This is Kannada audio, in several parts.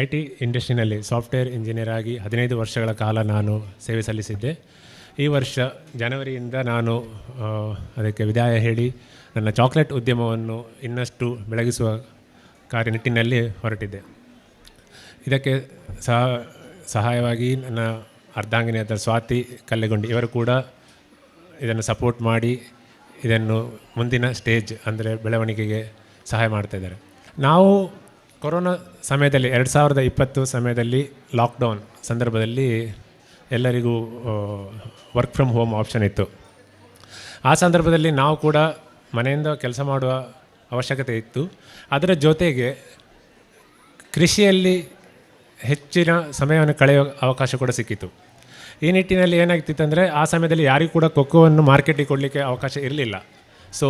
ಐ ಟಿ ಇಂಡಸ್ಟ್ರಿನಲ್ಲಿ ಸಾಫ್ಟ್ವೇರ್ ಇಂಜಿನಿಯರ್ ಆಗಿ ಹದಿನೈದು ವರ್ಷಗಳ ಕಾಲ ನಾನು ಸೇವೆ ಸಲ್ಲಿಸಿದ್ದೆ. ಈ ವರ್ಷ ಜನವರಿಯಿಂದ ನಾನು ಅದಕ್ಕೆ ವಿದಾಯ ಹೇಳಿ ನನ್ನ ಚಾಕ್ಲೇಟ್ ಉದ್ಯಮವನ್ನು ಇನ್ನಷ್ಟು ಬೆಳಗಿಸುವ ಕಾರ್ಯನಿಟ್ಟಿನಲ್ಲಿ ಹೊರಟಿದ್ದೆ. ಇದಕ್ಕೆ ಸಹ, ಸಹಾಯವಾಗಿ ನನ್ನ ಅರ್ಧಾಂಗಿನಿಯಾದ ಸ್ವಾತಿ ಕಲ್ಲೆಗೊಂಡಿ ಇವರು ಕೂಡ ಇದನ್ನು ಸಪೋರ್ಟ್ ಮಾಡಿ ಇದನ್ನು ಮುಂದಿನ ಸ್ಟೇಜ್, ಅಂದರೆ ಬೆಳವಣಿಗೆಗೆ ಸಹಾಯ ಮಾಡ್ತಾಯಿದ್ದಾರೆ ನಾವು ಕೊರೋನಾ ಸಮಯದಲ್ಲಿ, ಎರಡು ಸಾವಿರದ ಇಪ್ಪತ್ತು ಸಮಯದಲ್ಲಿ ಲಾಕ್ಡೌನ್ ಸಂದರ್ಭದಲ್ಲಿ ಎಲ್ಲರಿಗೂ ವರ್ಕ್ ಫ್ರಮ್ ಹೋಮ್ ಆಪ್ಷನ್ ಇತ್ತು. ಆ ಸಂದರ್ಭದಲ್ಲಿ ನಾವು ಕೂಡ ಮನೆಯಿಂದ ಕೆಲಸ ಮಾಡುವ ಅವಶ್ಯಕತೆ ಇತ್ತು. ಅದರ ಜೊತೆಗೆ ಕೃಷಿಯಲ್ಲಿ ಹೆಚ್ಚಿನ ಸಮಯವನ್ನು ಕಳೆಯುವ ಅವಕಾಶ ಕೂಡ ಸಿಕ್ಕಿತು. ಈ ನಿಟ್ಟಿನಲ್ಲಿ ಏನಾಗ್ತಿತ್ತು ಅಂದರೆ, ಆ ಸಮಯದಲ್ಲಿ ಯಾರಿಗೂ ಕೂಡ ಕೊಕ್ಕೋವನ್ನು ಮಾರ್ಕೆಟಿಗೆ ಕೊಡಲಿಕ್ಕೆ ಅವಕಾಶ ಇರಲಿಲ್ಲ. ಸೊ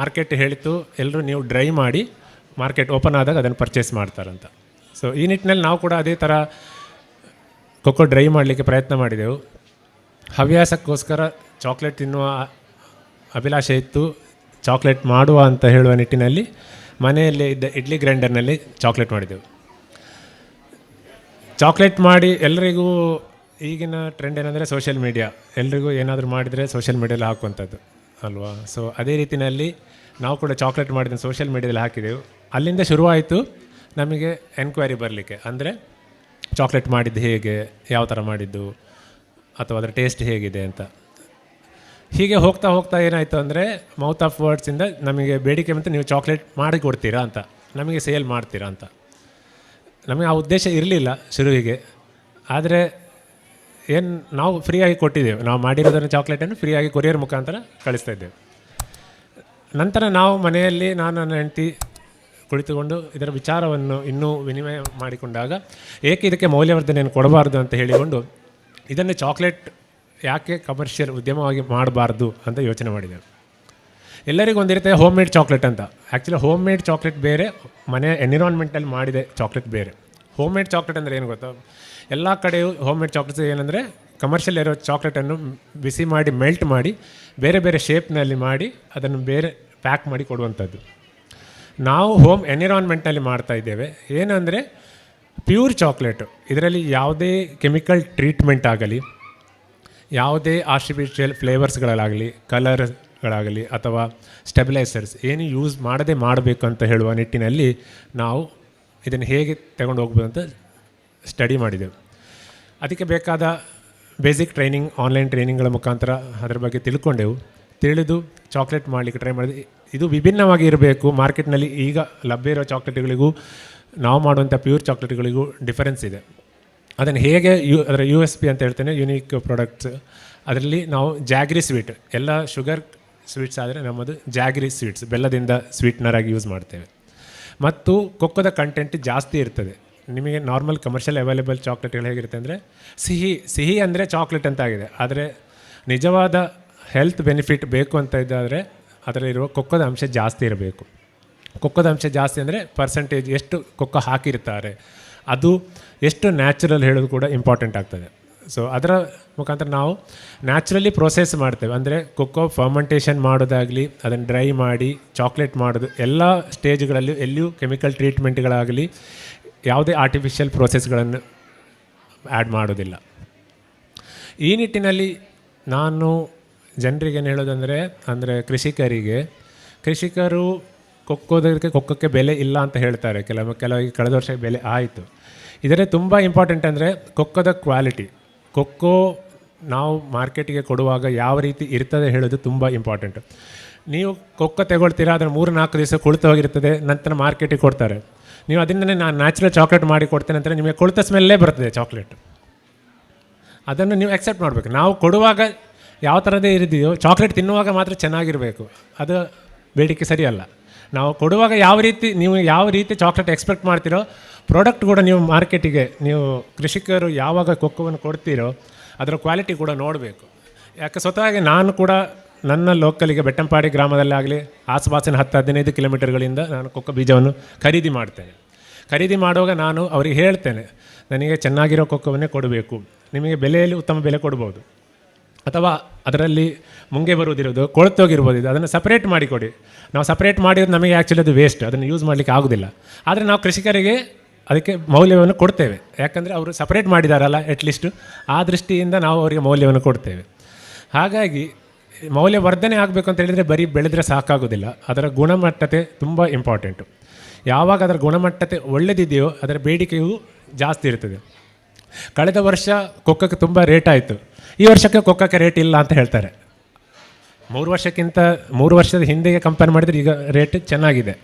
ಮಾರ್ಕೆಟ್ ಹೇಳಿತು ಎಲ್ಲರೂ ನೀವು ಡ್ರೈ ಮಾಡಿ ಮಾರ್ಕೆಟ್ ಓಪನ್ ಆದಾಗ ಅದನ್ನು ಪರ್ಚೇಸ್ ಮಾಡ್ತಾರಂತ. ಸೊ ಈ ನಿಟ್ಟಿನಲ್ಲಿ ನಾವು ಕೂಡ ಅದೇ ಥರ ಕೊಕ್ಕೋ ಡ್ರೈ ಮಾಡಲಿಕ್ಕೆ ಪ್ರಯತ್ನ ಮಾಡಿದೆವು. ಹವ್ಯಾಸಕ್ಕೋಸ್ಕರ ಚಾಕ್ಲೇಟ್ ತಿನ್ನುವ ಅಭಿಲಾಷೆ ಇತ್ತು. ಚಾಕ್ಲೇಟ್ ಮಾಡುವ ಅಂತ ಹೇಳುವ ನಿಟ್ಟಿನಲ್ಲಿ ಮನೆಯಲ್ಲೇ ಇದ್ದ ಇಡ್ಲಿ ಗ್ರೈಂಡರ್ನಲ್ಲಿ ಚಾಕ್ಲೇಟ್ ಮಾಡಿದೆವು. ಚಾಕ್ಲೇಟ್ ಮಾಡಿ ಎಲ್ಲರಿಗೂ ಈಗಿನ ಟ್ರೆಂಡ್ ಏನಂದರೆ ಸೋಷಿಯಲ್ ಮೀಡಿಯಾ. ಎಲ್ರಿಗೂ ಏನಾದರೂ ಮಾಡಿದರೆ ಸೋಷಿಯಲ್ ಮೀಡಿಯಲ್ಲಿ ಹಾಕುವಂಥದ್ದು ಅಲ್ವಾ? ಸೊ ಅದೇ ರೀತಿಯಲ್ಲಿ ನಾವು ಕೂಡ ಚಾಕ್ಲೇಟ್ ಮಾಡಿದ ಸೋಷಿಯಲ್ ಮೀಡಿಯಾದಲ್ಲಿ ಹಾಕಿದೆವು. ಅಲ್ಲಿಂದ ಶುರುವಾಯಿತು. ನಮಗೆ ಎನ್ಕ್ವೈರಿ ಬರಲಿಕ್ಕೆ. ಅಂದರೆ ಚಾಕ್ಲೇಟ್ ಮಾಡಿದ್ದು ಹೇಗೆ, ಯಾವ ಥರ ಮಾಡಿದ್ದು, ಅಥವಾ ಅದರ ಟೇಸ್ಟ್ ಹೇಗಿದೆ ಅಂತ. ಹೀಗೆ ಹೋಗ್ತಾ ಹೋಗ್ತಾ ಏನಾಯಿತು ಅಂದರೆ ಮೌತ್ ಆಫ್ ವರ್ಡ್ಸಿಂದ ನಮಗೆ ಬೇಡಿಕೆ ಮತ್ತು ನೀವು ಚಾಕ್ಲೇಟ್ ಮಾಡಿ ಕೊಡ್ತೀರಾ ಅಂತ. ನಮಗೆ ಸೇಲ್ ಮಾಡ್ತೀರಾ ಅಂತ. ನಮಗೆ ಆ ಉದ್ದೇಶ ಇರಲಿಲ್ಲ ಶುರುವಿಗೆ. ಆದರೆ ಏನು ನಾವು ಫ್ರೀಯಾಗಿ ಕೊಟ್ಟಿದ್ದೇವೆ. ನಾವು ಮಾಡಿರೋದನ್ನು ಚಾಕ್ಲೇಟನ್ನು ಫ್ರೀಯಾಗಿ ಕೊರಿಯರ್ ಮುಖಾಂತರ ಕಳಿಸ್ತಾ ಇದ್ದೇವೆ. ನಂತರ ನಾವು ಮನೆಯಲ್ಲಿ ನಾನು ನನ್ನ ಹೆಂಡತಿ ಕುಳಿತುಕೊಂಡು ಇದರ ವಿಚಾರವನ್ನು ಇನ್ನೂ ವಿನಿಮಯ ಮಾಡಿಕೊಂಡಾಗ, ಏಕೆ ಇದಕ್ಕೆ ಮೌಲ್ಯವರ್ಧನೆಯನ್ನು ಕೊಡಬಾರ್ದು ಅಂತ ಹೇಳಿಕೊಂಡು ಇದನ್ನು ಚಾಕ್ಲೇಟ್ ಯಾಕೆ ಕಮರ್ಷಿಯಲ್ ಉದ್ಯಮವಾಗಿ ಮಾಡಬಾರ್ದು ಅಂತ ಯೋಚನೆ ಮಾಡಿದೆ ಎಲ್ಲರಿಗೂ ಒಂದಿರುತ್ತೆ ಹೋಮ್ ಮೇಡ್ ಚಾಕ್ಲೇಟ್ ಅಂತ. ಆ್ಯಕ್ಚುಲಿ ಹೋಮ್ ಮೇಡ್ ಚಾಕ್ಲೇಟ್ ಬೇರೆ, ಮನೆ ಎನ್ವಿರಾನ್ಮೆಂಟಲ್ಲಿ ಮಾಡಿದೆ ಚಾಕ್ಲೇಟ್ ಬೇರೆ. ಹೋಮ್ ಮೇಡ್ ಚಾಕ್ಲೇಟ್ ಅಂದರೆ ಏನು ಗೊತ್ತಾ? ಎಲ್ಲ ಕಡೆಯೂ ಹೋಮ್ ಮೇಡ್ ಚಾಕ್ಲೇಟ್ಸ್ ಏನಂದರೆ ಕಮರ್ಷಿಯಲ್ ಇರೋ ಚಾಕ್ಲೇಟನ್ನು ಬಿಸಿ ಮಾಡಿ, ಮೆಲ್ಟ್ ಮಾಡಿ, ಬೇರೆ ಬೇರೆ ಶೇಪ್ನಲ್ಲಿ ಮಾಡಿ, ಅದನ್ನು ಬೇರೆ ಪ್ಯಾಕ್ ಮಾಡಿ ಕೊಡುವಂಥದ್ದು. ನಾವು ಹೋಮ್ ಎನ್ವಿರಾನ್ಮೆಂಟ್ನಲ್ಲಿ ಮಾಡ್ತಾ ಇದ್ದೇವೆ. ಏನಂದರೆ, ಪ್ಯೂರ್ ಚಾಕ್ಲೇಟು. ಇದರಲ್ಲಿ ಯಾವುದೇ ಕೆಮಿಕಲ್ ಟ್ರೀಟ್ಮೆಂಟ್ ಆಗಲಿ, ಯಾವುದೇ ಆರ್ಟಿಫಿಷಿಯಲ್ ಫ್ಲೇವರ್ಸ್ಗಳಾಗಲಿ ಕಲರ್ಗಳಾಗಲಿ ಅಥವಾ ಸ್ಟೆಬಿಲೈಸರ್ಸ್ ಏನು ಯೂಸ್ ಮಾಡದೆ ಮಾಡಬೇಕು ಅಂತ ಹೇಳುವ ನಿಟ್ಟಿನಲ್ಲಿ ನಾವು ಇದನ್ನು ಹೇಗೆ ತಗೊಂಡು ಹೋಗ್ಬೋದು ಅಂತ ಸ್ಟಡಿ ಮಾಡಿದೆವು. ಅದಕ್ಕೆ ಬೇಕಾದ ಬೇಸಿಕ್ ಟ್ರೈನಿಂಗ್, ಆನ್ಲೈನ್ ಟ್ರೈನಿಂಗ್ಗಳ ಮುಖಾಂತರ ಅದರ ಬಗ್ಗೆ ತಿಳ್ಕೊಂಡೆವು. ತಿಳಿದು ಚಾಕ್ಲೇಟ್ ಮಾಡಲಿಕ್ಕೆ ಟ್ರೈ ಮಾಡಿದ್ವಿ ಇದು ವಿಭಿನ್ನವಾಗಿ ಇರಬೇಕು. ಮಾರ್ಕೆಟ್ನಲ್ಲಿ ಈಗ ಲಭ್ಯ ಇರೋ ಚಾಕ್ಲೇಟ್ಗಳಿಗೂ, ನಾವು ಮಾಡುವಂಥ ಪ್ಯೂರ್ ಚಾಕ್ಲೇಟ್ಗಳಿಗೂ ಡಿಫರೆನ್ಸ್ ಇದೆ. ಅದನ್ನು ಹೇಗೆ ಯು, ಅದರ ಯು ಎಸ್ ಪಿ ಅಂತ ಹೇಳ್ತೇನೆ, ಯುನೀಕ್ ಪ್ರಾಡಕ್ಟ್ಸ್. ಅದರಲ್ಲಿ ನಾವು ಜಾಗ್ರಿ ಸ್ವೀಟ್, ಎಲ್ಲ ಶುಗರ್ ಸ್ವೀಟ್ಸ್ ಆದರೆ ನಮ್ಮದು ಜಾಗ್ರಿ ಸ್ವೀಟ್ಸ್, ಬೆಲ್ಲದಿಂದ ಸ್ವೀಟ್ನರ್ ಆಗಿ ಯೂಸ್ ಮಾಡ್ತೇವೆ. ಮತ್ತು ಕೊಕ್ಕದ ಕಂಟೆಂಟ್ ಜಾಸ್ತಿ ಇರ್ತದೆ. ನಿಮಗೆ ನಾರ್ಮಲ್ ಕಮರ್ಷಿಯಲ್ ಅವೈಲೇಬಲ್ ಚಾಕ್ಲೇಟ್ಗಳು ಹೇಗಿರುತ್ತೆ ಅಂದರೆ, ಸಿಹಿ ಸಿಹಿ ಅಂದರೆ ಚಾಕ್ಲೇಟ್ ಅಂತ ಆಗಿದೆ ಆದರೆ ನಿಜವಾದ ಹೆಲ್ತ್ ಬೆನಿಫಿಟ್ ಬೇಕು ಅಂತ ಇದ್ದಾದರೆ ಅದರಲ್ಲಿರುವ ಕೊಕ್ಕದ ಅಂಶ ಜಾಸ್ತಿ ಇರಬೇಕು. ಕೊಕ್ಕದ ಅಂಶ ಜಾಸ್ತಿ ಅಂದರೆ ಪರ್ಸೆಂಟೇಜ್ ಎಷ್ಟು ಕೊಕ್ಕ ಹಾಕಿರ್ತಾರೆ. ಅದು ಎಷ್ಟು ನ್ಯಾಚುರಲ್ ಹೇಳೋದು ಕೂಡ ಇಂಪಾರ್ಟೆಂಟ್ ಆಗ್ತದೆ. ಸೊ ಅದರ ಮುಖಾಂತರ ನಾವು ನ್ಯಾಚುರಲಿ ಪ್ರೊಸೆಸ್ ಮಾಡ್ತೇವೆ. ಅಂದರೆ ಕೊಕ್ಕೋ ಫರ್ಮೆಂಟೇಷನ್ ಮಾಡೋದಾಗಲಿ, ಅದನ್ನು ಡ್ರೈ ಮಾಡಿ ಚಾಕ್ಲೇಟ್ ಮಾಡೋದು, ಎಲ್ಲ ಸ್ಟೇಜ್ಗಳಲ್ಲಿ ಎಲ್ಲಿಯೂ ಕೆಮಿಕಲ್ ಟ್ರೀಟ್ಮೆಂಟ್ಗಳಾಗಲಿ ಯಾವುದೇ ಆರ್ಟಿಫಿಷಿಯಲ್ ಪ್ರೋಸೆಸ್ಗಳನ್ನು ಆ್ಯಡ್ ಮಾಡೋದಿಲ್ಲ. ಈ ನಿಟ್ಟಿನಲ್ಲಿ ನಾನು ಜನರಿಗೆ ಏನು ಹೇಳೋದಂದರೆ, ಅಂದರೆ ಕೃಷಿಕರಿಗೆ, ಕೃಷಿಕರು ಕೊಕ್ಕೋದಕ್ಕೆ, ಕೊಕ್ಕಕ್ಕೆ ಬೆಲೆ ಇಲ್ಲ ಅಂತ ಹೇಳ್ತಾರೆ. ಕೆಲವು ಕೆಲವರಿಗೆ ಕಳೆದ ವರ್ಷ ಬೆಲೆ ಆಯಿತು. ಇದರ ತುಂಬ ಇಂಪಾರ್ಟೆಂಟ್ ಅಂದರೆ ಕೊಕ್ಕದ ಕ್ವಾಲಿಟಿ ಕೊಕ್ಕೋ ನಾವು ಮಾರ್ಕೆಟಿಗೆ ಕೊಡುವಾಗ ಯಾವ ರೀತಿ ಇರ್ತದೆ ಹೇಳೋದು ತುಂಬ ಇಂಪಾರ್ಟೆಂಟ್ ನೀವು ಕೊಕ್ಕ ತಗೊಳ್ತೀರಾ, ಅದನ್ನು ಮೂರು ನಾಲ್ಕು ದಿವಸ ಕೊಳ್ತು ಹೋಗಿರ್ತದೆ, ನಂತರ ಮಾರ್ಕೆಟಿಗೆ ಕೊಡ್ತಾರೆ. ನೀವು ಅದನ್ನೇ ನಾನು ನ್ಯಾಚುರಲ್ ಚಾಕ್ಲೇಟ್ ಮಾಡಿ ಕೊಡ್ತೇನೆ ಅಂದರೆ ನಿಮಗೆ ಕೊಳ್ತ ಸ್ಮೆಲ್ಲೇ ಬರ್ತದೆ ಚಾಕ್ಲೇಟ್ ಅದನ್ನು ನೀವು ಎಕ್ಸೆಪ್ಟ್ ಮಾಡಬೇಕು. ನಾವು ಕೊಡುವಾಗ ಯಾವ ಥರದೇ ಇರಿದೆಯೋ ಚಾಕ್ಲೇಟ್ ತಿನ್ನುವಾಗ ಮಾತ್ರ ಚೆನ್ನಾಗಿರಬೇಕು. ಅದು ಬೇಡಿಕೆ ಸರಿಯಲ್ಲ. ನಾವು ಕೊಡುವಾಗ ಯಾವ ರೀತಿ, ನೀವು ಯಾವ ರೀತಿ ಚಾಕ್ಲೇಟ್ ಎಕ್ಸ್ಪೆಕ್ಟ್ ಮಾಡ್ತೀರೋ ಪ್ರಾಡಕ್ಟ್ ಕೂಡ ನೀವು ಮಾರ್ಕೆಟಿಗೆ, ನೀವು ಕೃಷಿಕರು ಯಾವಾಗ ಕೊಕ್ಕವನ್ನು ಕೊಡ್ತೀರೋ, ಅದರ ಕ್ವಾಲಿಟಿ ಕೂಡ ನೋಡಬೇಕು. ಯಾಕೆ ಸ್ವತಃ ನಾನು ಕೂಡ ನನ್ನ ಲೋಕಲಿಗೆ ಬೆಟ್ಟಂಪಾಡಿ ಗ್ರಾಮದಲ್ಲಾಗಲಿ ಆಸುಪಾಸಿನ ಹತ್ತು ಹದಿನೈದು ಕಿಲೋಮೀಟರ್ಗಳಿಂದ ನಾನು ಕೊಕ್ಕ ಬೀಜವನ್ನು ಖರೀದಿ ಮಾಡ್ತೇನೆ. ಖರೀದಿ ಮಾಡುವಾಗ ನಾನು ಅವರಿಗೆ ಹೇಳ್ತೇನೆ, ನನಗೆ ಚೆನ್ನಾಗಿರೋ ಕೊಕ್ಕವನ್ನೇ ಕೊಡಬೇಕು. ನಿಮಗೆ ಬೆಲೆಯಲ್ಲಿ ಉತ್ತಮ ಬೆಲೆ ಕೊಡ್ಬೋದು. ಅಥವಾ ಅದರಲ್ಲಿ ಮುಂಗೆ ಬರುವುದಿರೋದು ಕೊಳತೋಗಿರ್ಬೋದು ಇದು ಅದನ್ನು ಸಪ್ರೇಟ್ ಮಾಡಿ ಕೊಡಿ ನಾವು ಸಪ್ರೇಟ್ ಮಾಡಿರೋದು ನಮಗೆ ಆ್ಯಕ್ಚುಲಿ ಅದು ವೇಸ್ಟ್ ಅದನ್ನು ಯೂಸ್ ಮಾಡಲಿಕ್ಕೆ ಆಗೋದಿಲ್ಲ. ಆದರೆ ನಾವು ಕೃಷಿಕರಿಗೆ ಅದಕ್ಕೆ ಮೌಲ್ಯವನ್ನು ಕೊಡ್ತೇವೆ. ಯಾಕಂದರೆ ಅವರು ಸಪ್ರೇಟ್ ಮಾಡಿದಾರಲ್ಲ ಅಟ್ಲೀಸ್ಟು ಆ ದೃಷ್ಟಿಯಿಂದ ನಾವು ಅವರಿಗೆ ಮೌಲ್ಯವನ್ನು ಕೊಡ್ತೇವೆ. ಹಾಗಾಗಿ ಮೌಲ್ಯವರ್ಧನೆ ಆಗಬೇಕು ಅಂತ ಹೇಳಿದರೆ ಬರೀ ಬೆಳೆದ್ರೆ ಸಾಕಾಗೋದಿಲ್ಲ. ಅದರ ಗುಣಮಟ್ಟತೆ ತುಂಬ ಇಂಪಾರ್ಟೆಂಟು ಯಾವಾಗ ಅದರ ಗುಣಮಟ್ಟತೆ ಒಳ್ಳೆದಿದೆಯೋ ಅದರ ಬೇಡಿಕೆಯೂ ಜಾಸ್ತಿ ಇರ್ತದೆ. ಕಳೆದ ವರ್ಷ ಕೊಕ್ಕಕ್ಕೆ ತುಂಬ ರೇಟ್ ಆಯಿತು. ಈ ವರ್ಷಕ್ಕೆ ಕೊಕ್ಕಕ್ಕೆ ರೇಟ್ ಇಲ್ಲ ಅಂತ ಹೇಳ್ತಾರೆ. ಮೂರು ವರ್ಷಕ್ಕಿಂತ ಮೂರು ವರ್ಷದ ಹಿಂದೆಗೆ ಕಂಪೇರ್ ಮಾಡಿದರೆ ಈಗ ರೇಟ್ ಚೆನ್ನಾಗಿದೆ.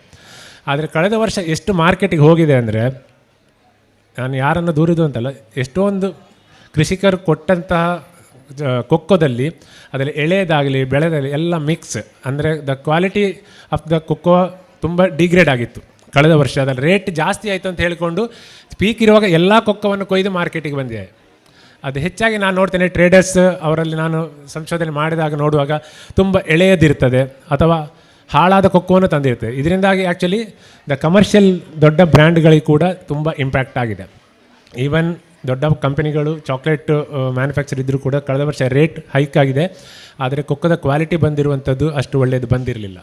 ಆದರೆ ಕಳೆದ ವರ್ಷ ಎಷ್ಟು ಮಾರ್ಕೆಟಿಗೆ ಹೋಗಿದೆ ಅಂದರೆ, ನಾನು ಯಾರನ್ನು ದೂರಿದು ಅಂತಲ್ಲ, ಎಷ್ಟೊಂದು ಕೃಷಿಕರು ಕೊಟ್ಟಂತಹ ಕೊಕ್ಕೋದಲ್ಲಿ, ಅದರಲ್ಲಿ ಎಳೆಯದಾಗಲಿ ಬೆಳೆದಾಗಲಿ ಎಲ್ಲ ಮಿಕ್ಸ್ ಅಂದರೆ the quality of the cocoa ತುಂಬ ಡಿಗ್ರೇಡ್ ಆಗಿತ್ತು ಕಳೆದ ವರ್ಷ. ಅದರ ರೇಟ್ ಜಾಸ್ತಿ ಆಯಿತು ಅಂತ ಹೇಳಿಕೊಂಡು ಪೀಕ್ ಇರುವಾಗ ಎಲ್ಲ ಕೊಕ್ಕವನ್ನು ಕೊಯ್ದು ಮಾರ್ಕೆಟಿಗೆ ಬಂದಿದೆ ಅದು ಹೆಚ್ಚಾಗಿ ನಾನು ನೋಡ್ತೇನೆ ಟ್ರೇಡರ್ಸ್ ಅವರಲ್ಲಿ ನಾನು ಸಂಶೋಧನೆ ಮಾಡಿದಾಗ ನೋಡುವಾಗ ತುಂಬ ಎಳೆಯದಿರ್ತದೆ ಅಥವಾ ಹಾಳಾದ ಕೊಕ್ಕವನ್ನು ತಂದಿರ್ತದೆ ಇದರಿಂದಾಗಿ ಆ್ಯಕ್ಚುಲಿ ದ ಕಮರ್ಷಿಯಲ್ ದೊಡ್ಡ ಬ್ರ್ಯಾಂಡ್ಗಳಿಗೆ ಕೂಡ ತುಂಬ ಇಂಪ್ಯಾಕ್ಟ್ ಆಗಿದೆ. ಈವನ್ ದೊಡ್ಡ ಕಂಪನಿಗಳು ಚಾಕ್ಲೇಟ್ ಮ್ಯಾನುಫ್ಯಾಕ್ಚರ್ ಇದ್ದರೂ ಕೂಡ ಕಳೆದ ವರ್ಷ ರೇಟ್ ಹೈಕ್ ಆಗಿದೆ. ಆದರೆ ಕೊಕ್ಕದ ಕ್ವಾಲಿಟಿ ಬಂದಿರುವಂಥದ್ದು ಅಷ್ಟು ಒಳ್ಳೆಯದು ಬಂದಿರಲಿಲ್ಲ.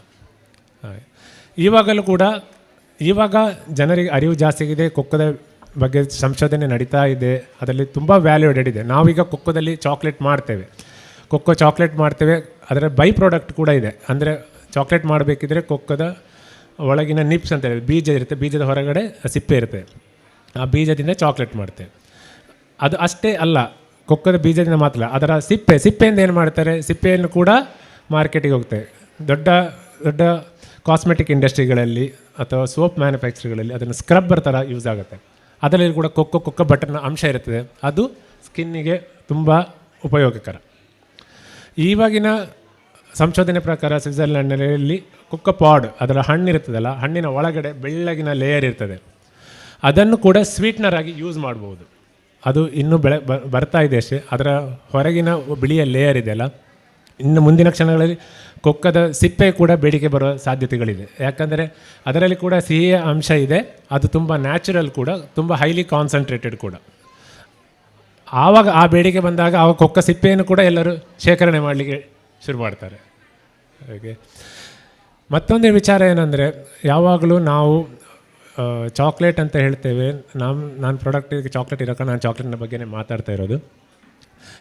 ಇವಾಗಲೂ ಕೂಡ, ಇವಾಗ ಜನರಿಗೆ ಅರಿವು ಜಾಸ್ತಿ ಆಗಿದೆ. ಕೊಕ್ಕದ ಬಗ್ಗೆ ಸಂಶೋಧನೆ ನಡೀತಾ ಇದೆ, ಅದರಲ್ಲಿ ತುಂಬ ವ್ಯಾಲ್ಯೂ ಎಡೆಡ್ ಇದೆ. ನಾವೀಗ ಕೊಕ್ಕೋದಲ್ಲಿ ಚಾಕ್ಲೇಟ್ ಮಾಡ್ತೇವೆ. ಕೊಕ್ಕೋ ಚಾಕ್ಲೇಟ್ ಮಾಡ್ತೇವೆ ಅದರ ಬೈ ಪ್ರಾಡಕ್ಟ್ ಕೂಡ ಇದೆ. ಅಂದರೆ ಚಾಕ್ಲೇಟ್ ಮಾಡಬೇಕಿದ್ರೆ ಕೊಕ್ಕದ ಒಳಗಿನ ನಿಪ್ಸ್ ಅಂತ ಹೇಳಿ, ಬೀಜ ಇರುತ್ತೆ, ಬೀಜದ ಹೊರಗಡೆ ಸಿಪ್ಪೆ ಇರುತ್ತೆ. ಆ ಬೀಜದಿಂದ ಚಾಕ್ಲೇಟ್ ಮಾಡ್ತೇವೆ. ಅದು ಅಷ್ಟೇ ಅಲ್ಲ, ಕೊಕ್ಕದ ಬೀಜದಿಂದ ಮಾತ್ರ ಅದರ ಸಿಪ್ಪೆ, ಸಿಪ್ಪೆಯಿಂದ ಏನು ಮಾಡ್ತಾರೆ, ಸಿಪ್ಪೆಯನ್ನು ಕೂಡ ಮಾರ್ಕೆಟಿಗೆ ಹೋಗ್ತೇವೆ. ದೊಡ್ಡ ದೊಡ್ಡ ಕಾಸ್ಮೆಟಿಕ್ ಇಂಡಸ್ಟ್ರಿಗಳಲ್ಲಿ ಅಥವಾ ಸೋಪ್ ಮ್ಯಾನುಫ್ಯಾಕ್ಚರ್ಗಳಲ್ಲಿ ಅದನ್ನು ಸ್ಕ್ರಬ್ಬರ್ ಥರ ಯೂಸ್ ಆಗುತ್ತೆ. ಅದರಲ್ಲಿ ಕೂಡ ಕೊಕ್ಕ ಕೊಕ್ಕ ಬಟನ್ ಅಂಶ ಇರುತ್ತದೆ. ಅದು ಸ್ಕಿನ್ನಿಗೆ ತುಂಬ ಉಪಯೋಗಕರ. ಇವಾಗಿನ ಸಂಶೋಧನೆ ಪ್ರಕಾರ ಸ್ವಿಟ್ಜರ್ಲ್ಯಾಂಡ್ನಲ್ಲಿ ಕುಕ್ಕ ಪಾಡ್ ಅದರ ಹಣ್ಣಿರ್ತದಲ್ಲ ಹಣ್ಣಿನ ಒಳಗಡೆ ಬೆಳ್ಳಗಿನ ಲೇಯರ್ ಇರ್ತದೆ. ಅದನ್ನು ಕೂಡ ಸ್ವೀಟ್ನರ್ ಆಗಿ ಯೂಸ್ ಮಾಡ್ಬೋದು. ಅದು ಇನ್ನೂ ಬೆಳೆ ಬರ್ತಾ ಇದೆ ಅಷ್ಟೇ. ಅದರ ಹೊರಗಿನ ಬಿಳಿಯ ಲೇಯರ್ ಇದೆಯಲ್ಲ, ಇನ್ನು ಮುಂದಿನ ಕ್ಷಣಗಳಲ್ಲಿ ಕೊಕ್ಕದ ಸಿಪ್ಪೆ ಕೂಡ ಬೇಡಿಕೆ ಬರೋ ಸಾಧ್ಯತೆಗಳಿದೆ. ಯಾಕಂದರೆ ಅದರಲ್ಲಿ ಕೂಡ ಸಿಹಿಯ ಅಂಶ ಇದೆ. ಅದು ತುಂಬ ನ್ಯಾಚುರಲ್ ಕೂಡ, ತುಂಬ ಹೈಲಿ ಕಾನ್ಸಂಟ್ರೇಟೆಡ್ ಕೂಡ. ಆವಾಗ ಆ ಬೇಡಿಕೆ ಬಂದಾಗ ಆ ಕೊಕ್ಕ ಸಿಪ್ಪೆಯನ್ನು ಕೂಡ ಎಲ್ಲರೂ ಶೇಖರಣೆ ಮಾಡಲಿಕ್ಕೆ ಶುರು ಮಾಡ್ತಾರೆ ಹಾಗೆ. ಮತ್ತೊಂದು ವಿಚಾರ ಏನಂದರೆ, ಯಾವಾಗಲೂ ನಾವು ಚಾಕ್ಲೇಟ್ ಅಂತ ಹೇಳ್ತೇವೆ. ನಮ್ಮ ನಾನು ಪ್ರಾಡಕ್ಟಿಗೆ ಚಾಕ್ಲೇಟ್ ಇರೋಕೆ ನಾನು ಚಾಕ್ಲೇಟ್ನ ಬಗ್ಗೆನೇ ಮಾತಾಡ್ತಾ ಇರೋದು.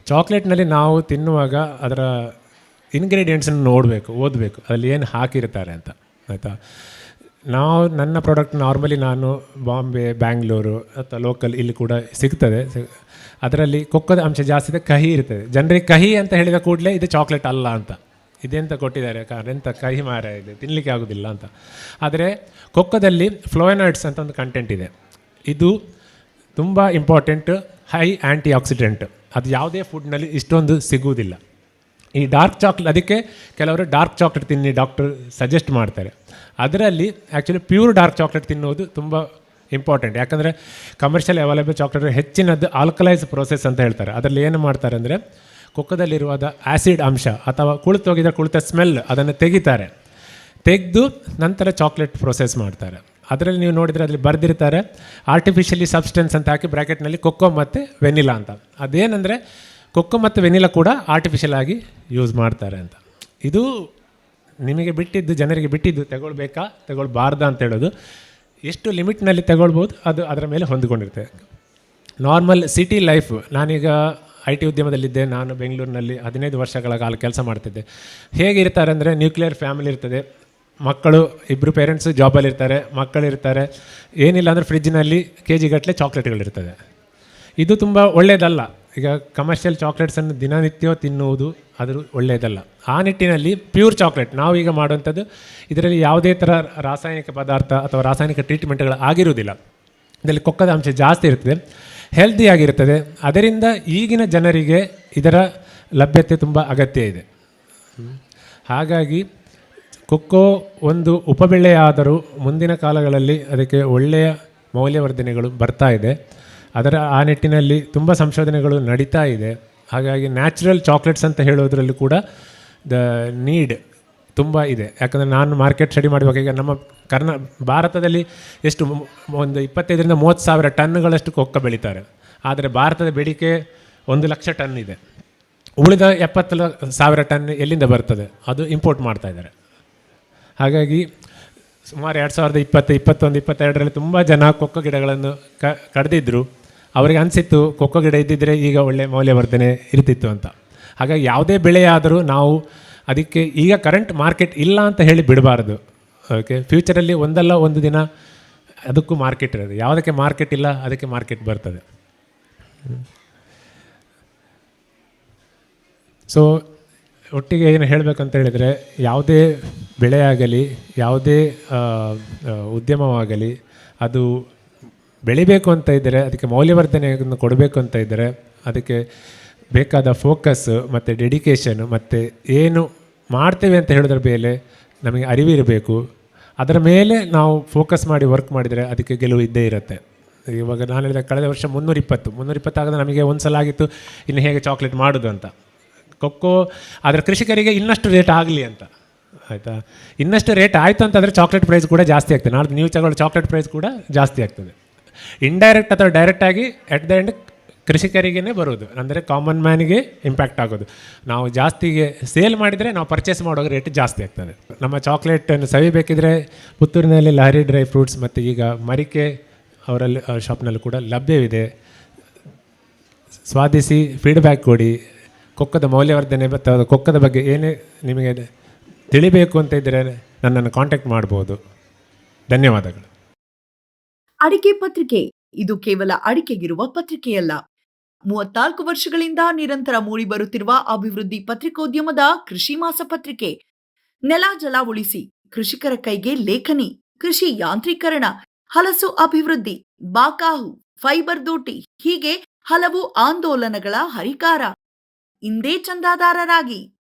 ಚಾಕ್ಲೇಟ್ನಲ್ಲಿ ನಾವು ತಿನ್ನುವಾಗ ಅದರ ಇಂಗ್ರೀಡಿಯೆಂಟ್ಸನ್ನು ನೋಡಬೇಕು, ಓದಬೇಕು, ಅದರಲ್ಲಿ ಏನು ಹಾಕಿರ್ತಾರೆ ಅಂತ, ಆಯಿತಾ? ನಾವು ನನ್ನ ಪ್ರಾಡಕ್ಟ್ ನಾರ್ಮಲಿ ನಾನು ಬಾಂಬೆ, ಬ್ಯಾಂಗ್ಳೂರು, ಅಥವಾ ಲೋಕಲ್ ಇಲ್ಲಿ ಕೂಡ ಸಿಗ್ತದೆ. ಅದರಲ್ಲಿ ಕೊಕ್ಕದ ಅಂಶ ಜಾಸ್ತಿ ಇದೆ ಕಹಿ ಇರ್ತದೆ. ಜನರಿಗೆ ಕಹಿ ಅಂತ ಹೇಳಿದ ಕೂಡಲೇ ಇದು ಚಾಕ್ಲೇಟ್ ಅಲ್ಲ ಅಂತ. ಇದೆಂತ ಕೊಟ್ಟಿದ್ದಾರೆ? ಕಾರಣ ಎಂಥ ಕಹಿ ಮಾರ ಇದೆ ತಿನ್ನಲಿಕ್ಕೆ ಆಗೋದಿಲ್ಲ ಅಂತ. ಆದರೆ ಕೊಕ್ಕದಲ್ಲಿ ಫ್ಲೋಯನಾಯ್ಡ್ಸ್ ಅಂತ ಒಂದು ಕಂಟೆಂಟ್ ಇದೆ. ಇದು ತುಂಬ ಇಂಪಾರ್ಟೆಂಟ್ ಹೈ ಆ್ಯಂಟಿ ಆಕ್ಸಿಡೆಂಟ್ ಅದು ಯಾವುದೇ ಫುಡ್ನಲ್ಲಿ ಇಷ್ಟೊಂದು ಸಿಗುವುದಿಲ್ಲ. ಈ ಡಾರ್ಕ್ ಚಾಕ್ಲೇಟ್ ಅದಕ್ಕೆ ಕೆಲವರು ಡಾರ್ಕ್ ಚಾಕ್ಲೇಟ್ ತಿನ್ನಿ ಡಾಕ್ಟರ್ ಸಜೆಸ್ಟ್ ಮಾಡ್ತಾರೆ. ಅದರಲ್ಲಿ ಆ್ಯಕ್ಚುಲಿ ಪ್ಯೂರ್ ಡಾರ್ಕ್ ಚಾಕ್ಲೇಟ್ ತಿನ್ನೋದು ತುಂಬ ಇಂಪಾರ್ಟೆಂಟ್ ಯಾಕಂದರೆ ಕಮರ್ಷಿಯಲ್ ಅವೈಲೇಬಲ್ ಚಾಕ್ಲೇಟ್ ಹೆಚ್ಚಿನದ್ದು ಆಲ್ಕಲೈಸ್ ಪ್ರೋಸೆಸ್ ಅಂತ ಹೇಳ್ತಾರೆ. ಅದರಲ್ಲಿ ಏನು ಮಾಡ್ತಾರೆ ಅಂದರೆ ಕೊಕ್ಕದಲ್ಲಿರುವಾದ ಆ್ಯಸಿಡ್ ಅಂಶ ಅಥವಾ ಕುಳಿತೋಗಿದ ಕುಳಿತ ಸ್ಮೆಲ್ ಅದನ್ನು ತೆಗಿತಾರೆ. ತೆಗೆದು ನಂತರ ಚಾಕ್ಲೇಟ್ ಪ್ರೊಸೆಸ್ ಮಾಡ್ತಾರೆ. ಅದರಲ್ಲಿ ನೀವು ನೋಡಿದರೆ ಅದರಲ್ಲಿ ಬರೆದಿರ್ತಾರೆ ಆರ್ಟಿಫಿಷಿಯಲಿ ಸಬ್ಸ್ಟೆನ್ಸ್ ಅಂತ ಹಾಕಿ ಬ್ರ್ಯಾಕೆಟ್ನಲ್ಲಿ ಕೊಕ್ಕೋ ಮತ್ತು ವೆನಿಲಾ ಅಂತ. ಅದೇನೆಂದರೆ ಕೊಕ್ಕೋ ಮತ್ತು ವೆನಿಲಾ ಕೂಡ ಆರ್ಟಿಫಿಷಿಯಲ್ ಆಗಿ ಯೂಸ್ ಮಾಡ್ತಾರೆ ಅಂತ. ಇದು ನಿಮಗೆ ಬಿಟ್ಟಿದ್ದು, ಜನರಿಗೆ ಬಿಟ್ಟಿದ್ದು ತಗೊಳ್ಬೇಕಾ, ತಗೊಳ್ಬಾರ್ದಾ ಅಂತ ಹೇಳೋದು. ಎಷ್ಟು ಲಿಮಿಟ್ನಲ್ಲಿ ತಗೊಳ್ಬೋದು, ಅದು ಅದರ ಮೇಲೆ ಹೊಂದಿಕೊಂಡಿರ್ತದೆ ನಾರ್ಮಲ್ ಸಿಟಿ ಲೈಫ್ ನಾನೀಗ ಐ ಟಿ ಉದ್ಯಮದಲ್ಲಿದ್ದೆ, ನಾನು ಬೆಂಗಳೂರಿನಲ್ಲಿ ಹದಿನೈದು ವರ್ಷಗಳ ಕಾಲ ಕೆಲಸ ಮಾಡ್ತಿದ್ದೆ. ಹೇಗಿರ್ತಾರೆ ಅಂದರೆ ನ್ಯೂಕ್ಲಿಯರ್ ಫ್ಯಾಮಿಲಿ ಇರ್ತದೆ. ಮಕ್ಕಳು ಇಬ್ಬರು ಪೇರೆಂಟ್ಸು ಜಾಬಲ್ಲಿರ್ತಾರೆ ಮಕ್ಕಳಿರ್ತಾರೆ. ಏನಿಲ್ಲ ಅಂದರೆ ಫ್ರಿಜ್ನಲ್ಲಿ ಕೆ ಜಿಗಟ್ಟಲೆ ಚಾಕ್ಲೇಟ್ಗಳಿರ್ತದೆ ಇದು ತುಂಬ ಒಳ್ಳೆಯದಲ್ಲ ಈಗ ಕಮರ್ಷಿಯಲ್ ಚಾಕ್ಲೇಟ್ಸನ್ನು ದಿನನಿತ್ಯ ತಿನ್ನುವುದು ಅದು ಒಳ್ಳೆಯದಲ್ಲ. ಆ ನಿಟ್ಟಿನಲ್ಲಿ ಪ್ಯೂರ್ ಚಾಕ್ಲೇಟ್ ನಾವು ಈಗ ಮಾಡುವಂಥದ್ದು ಇದರಲ್ಲಿ ಯಾವುದೇ ಥರ ರಾಸಾಯನಿಕ ಪದಾರ್ಥ ಅಥವಾ ರಾಸಾಯನಿಕ ಟ್ರೀಟ್ಮೆಂಟ್ಗಳು ಆಗಿರುವುದಿಲ್ಲ. ಇದರಲ್ಲಿ ಕೊಕ್ಕದ ಅಂಶ ಜಾಸ್ತಿ ಇರ್ತದೆ ಹೆಲ್ದಿಯಾಗಿರ್ತದೆ ಅದರಿಂದ ಈಗಿನ ಜನರಿಗೆ ಇದರ ಲಭ್ಯತೆ ತುಂಬ ಅಗತ್ಯ ಇದೆ. ಹಾಗಾಗಿ ಕೊಕ್ಕೋ ಒಂದು ಉಪಬೆಳೆಯಾದರೂ ಮುಂದಿನ ಕಾಲಗಳಲ್ಲಿ ಅದಕ್ಕೆ ಒಳ್ಳೆಯ ಮೌಲ್ಯವರ್ಧನೆಗಳು ಬರ್ತಾ ಇದೆ. ಅದರ ಆ ನಿಟ್ಟಿನಲ್ಲಿ ತುಂಬ ಸಂಶೋಧನೆಗಳು ನಡೀತಾ ಇದೆ. ಹಾಗಾಗಿ ನ್ಯಾಚುರಲ್ ಚಾಕ್ಲೇಟ್ಸ್ ಅಂತ ಹೇಳೋದ್ರಲ್ಲಿ ಕೂಡ ದ ನೀಡ್ ತುಂಬ ಇದೆ. ಯಾಕಂದರೆ ನಾನು ಮಾರ್ಕೆಟ್ ಸ್ಟಡಿ ಮಾಡುವಾಗ ಈಗ ನಮ್ಮ ಕರ್ನಾ ಭಾರತದಲ್ಲಿ ಎಷ್ಟು ಒಂದು ಇಪ್ಪತ್ತೈದರಿಂದ ಮೂವತ್ತು ಸಾವಿರ ಟನ್ಗಳಷ್ಟು ಕೊಕ್ಕ ಬೆಳೀತಾರೆ. ಆದರೆ ಭಾರತದ ಬೇಡಿಕೆ ಒಂದು ಲಕ್ಷ ಟನ್ ಇದೆ. ಉಳಿದ ಎಪ್ಪತ್ತು ಸಾವಿರ ಟನ್ ಎಲ್ಲಿಂದ ಬರ್ತದೆ? ಅದು ಇಂಪೋರ್ಟ್ ಮಾಡ್ತಾ ಇದ್ದಾರೆ. ಹಾಗಾಗಿ ಸುಮಾರು ಎರಡು ಸಾವಿರದ ಇಪ್ಪತ್ತು, ಇಪ್ಪತ್ತೊಂದು, ಇಪ್ಪತ್ತೆರಡರಲ್ಲಿ ತುಂಬ ಜನ ಕೊಕ್ಕ ಗಿಡಗಳನ್ನು ಕ, ಕಡ್ದಿದ್ರು. ಅವರಿಗೆ ಅನಿಸಿತ್ತು, ಕೊಕ್ಕೋ ಗಿಡ ಇದ್ದಿದ್ದರೆ ಈಗ ಒಳ್ಳೆ ಮೌಲ್ಯವರ್ಧನೆ ಇರ್ತಿತ್ತು ಅಂತ. ಹಾಗಾಗಿ ಯಾವುದೇ ಬೆಳೆಯಾದರೂ ನಾವು ಅದಕ್ಕೆ ಈಗ ಕರೆಂಟ್ ಮಾರ್ಕೆಟ್ ಇಲ್ಲ ಅಂತ ಹೇಳಿ ಬಿಡಬಾರ್ದು. ಓಕೆ ಫ್ಯೂಚರಲ್ಲಿ ಒಂದಲ್ಲ ಒಂದು ದಿನ ಅದಕ್ಕೂ ಮಾರ್ಕೆಟ್ ಇರೋದು. ಯಾವುದಕ್ಕೆ ಮಾರ್ಕೆಟ್ ಇಲ್ಲ, ಅದಕ್ಕೆ ಮಾರ್ಕೆಟ್ ಬರ್ತದೆ. ಸೊ ಒಟ್ಟಿಗೆ ಏನು ಹೇಳಬೇಕಂತ ಹೇಳಿದರೆ, ಯಾವುದೇ ಬೆಳೆಯಾಗಲಿ, ಯಾವುದೇ ಉದ್ಯಮವಾಗಲಿ, ಅದು ಬೆಳಿಬೇಕು ಅಂತ ಇದ್ದರೆ ಅದಕ್ಕೆ ಮೌಲ್ಯವರ್ಧನೆಯನ್ನು ಕೊಡಬೇಕು ಅಂತ ಇದ್ದರೆ ಅದಕ್ಕೆ ಬೇಕಾದ ಫೋಕಸ್ ಮತ್ತು ಡೆಡಿಕೇಶನ್ ಮತ್ತು ಏನು ಮಾಡ್ತೇವೆ ಅಂತ ಹೇಳೋದ್ರ ಮೇಲೆ ನಮಗೆ ಅರಿವಿರಬೇಕು ಅದರ ಮೇಲೆ ನಾವು ಫೋಕಸ್ ಮಾಡಿ ವರ್ಕ್ ಮಾಡಿದರೆ ಅದಕ್ಕೆ ಗೆಲುವು ಇದ್ದೇ ಇರುತ್ತೆ. ಇವಾಗ ನಾನು ಹೇಳಿದ ಕಳೆದ ವರ್ಷ ಮುನ್ನೂರ ಇಪ್ಪತ್ತು ಮುನ್ನೂರ ಇಪ್ಪತ್ತಾಗದ ನಮಗೆ ಒಂದು ಸಲ ಆಗಿತ್ತು, ಇನ್ನು ಹೇಗೆ ಚಾಕ್ಲೇಟ್ ಮಾಡೋದು ಅಂತ. ಕೊಕ್ಕೋ ಅದರ ಕೃಷಿಕರಿಗೆ ಇನ್ನಷ್ಟು ರೇಟ್ ಆಗಲಿ ಅಂತ. ಆಯಿತಾ? ಇನ್ನಷ್ಟು ರೇಟ್ ಆಯಿತು ಅಂತಂದರೆ ಚಾಕ್ಲೇಟ್ ಪ್ರೈಸ್ ಕೂಡ ಜಾಸ್ತಿ ಆಗ್ತದೆ. ನಾಡ್ದು ನೀವು ತಗೊಳ್ಳೋ ಚಾಕ್ಲೇಟ್ ಪ್ರೈಸ್ ಕೂಡ ಜಾಸ್ತಿ ಆಗ್ತದೆ. ಇಂಡೈರೆಕ್ಟ್ ಅಥವಾ ಡೈರೆಕ್ಟಾಗಿ ಎಟ್ ದ ಎಂಡ್ ಕೃಷಿಕರಿಗೇ ಬರೋದು ಅಂದರೆ ಕಾಮನ್ ಮ್ಯಾನಿಗೆ ಇಂಪ್ಯಾಕ್ಟ್ ಆಗೋದು. ನಾವು ಜಾಸ್ತಿಗೆ ಸೇಲ್ ಮಾಡಿದರೆ ನಾವು ಪರ್ಚೇಸ್ ಮಾಡೋ ರೇಟ್ ಜಾಸ್ತಿ ಆಗ್ತದೆ. ನಮ್ಮ ಚಾಕ್ಲೇಟನ್ನು ಸವಿಬೇಕಿದ್ರೆ ಪುತ್ತೂರಿನಲ್ಲಿ ಲಹರಿ ಡ್ರೈ ಫ್ರೂಟ್ಸ್ ಮತ್ತು ಈಗ ಮರಿಕೆ ಅವರಲ್ಲಿ ಶಾಪ್ನಲ್ಲಿ ಕೂಡ ಲಭ್ಯವಿದೆ. ಸ್ವಾದಿಸಿ ಫೀಡ್ಬ್ಯಾಕ್ ಕೊಡಿ. ಕೊಕ್ಕದ ಮೌಲ್ಯವರ್ಧನೆ ಮತ್ತು ಕೊಕ್ಕದ ಬಗ್ಗೆ ಏನೇ ನಿಮಗೆ ತಿಳಿಬೇಕು ಅಂತ ಇದ್ದರೆ ನನ್ನನ್ನು ಕಾಂಟ್ಯಾಕ್ಟ್ ಮಾಡ್ಬೋದು. ಧನ್ಯವಾದಗಳು. ಅಡಿಕೆ ಪತ್ರಿಕೆ. ಇದು ಕೇವಲ ಅಡಿಕೆಗಿರುವ ಪತ್ರಿಕೆಯಲ್ಲ. ಮೂವತ್ನಾಲ್ಕು ವರ್ಷಗಳಿಂದ ನಿರಂತರ ಮೂಡಿ ಬರುತ್ತಿರುವ ಅಭಿವೃದ್ಧಿ ಪತ್ರಿಕೋದ್ಯಮದ ಕೃಷಿ ಮಾಸ ಪತ್ರಿಕೆ. ನೆಲ ಜಲ ಉಳಿಸಿ, ಕೃಷಿಕರ ಕೈಗೆ ಲೇಖನಿ, ಕೃಷಿ ಯಾಂತ್ರೀಕರಣ, ಹಲಸು ಅಭಿವೃದ್ಧಿ, ಬಾಕಾಹು, ಫೈಬರ್ ದೋಟಿ, ಹೀಗೆ ಹಲವು ಆಂದೋಲನಗಳ ಹರಿಕಾರ. ಇಂದೇ ಚಂದಾದಾರರಾಗಿ.